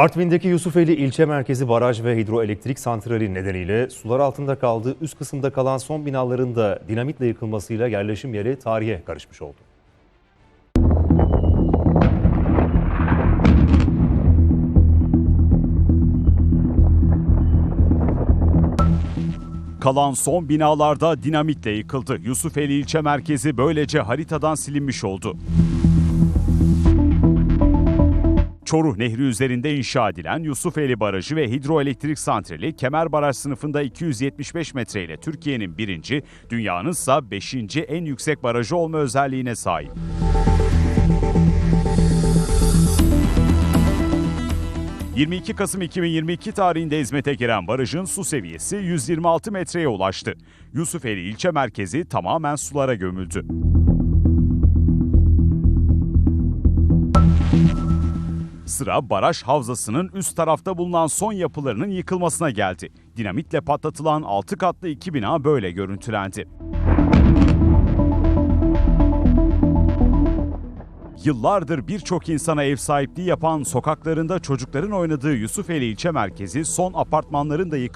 Artvin'deki Yusufeli ilçe merkezi baraj ve hidroelektrik santrali nedeniyle sular altında kaldığı üst kısımda kalan son binaların da dinamitle yıkılmasıyla yerleşim yeri tarihe karışmış oldu. Kalan son binalarda dinamitle yıkıldı. Yusufeli ilçe merkezi böylece haritadan silinmiş oldu. Çoruh Nehri üzerinde inşa edilen Yusufeli Barajı ve Hidroelektrik Santrali Kemer Baraj sınıfında 275 metre ile Türkiye'nin birinci, dünyanın ise beşinci en yüksek barajı olma özelliğine sahip. ...22 Kasım 2022 tarihinde hizmete giren barajın su seviyesi 126 metreye ulaştı. Yusufeli ilçe merkezi tamamen sulara gömüldü. Sıra baraj havzasının üst tarafta bulunan son yapılarının yıkılmasına geldi. Dinamitle patlatılan 6 katlı iki bina böyle görüntülendi. Yıllardır birçok insana ev sahipliği yapan sokaklarında çocukların oynadığı Yusufeli ilçe merkezi son apartmanların da yıkılmasına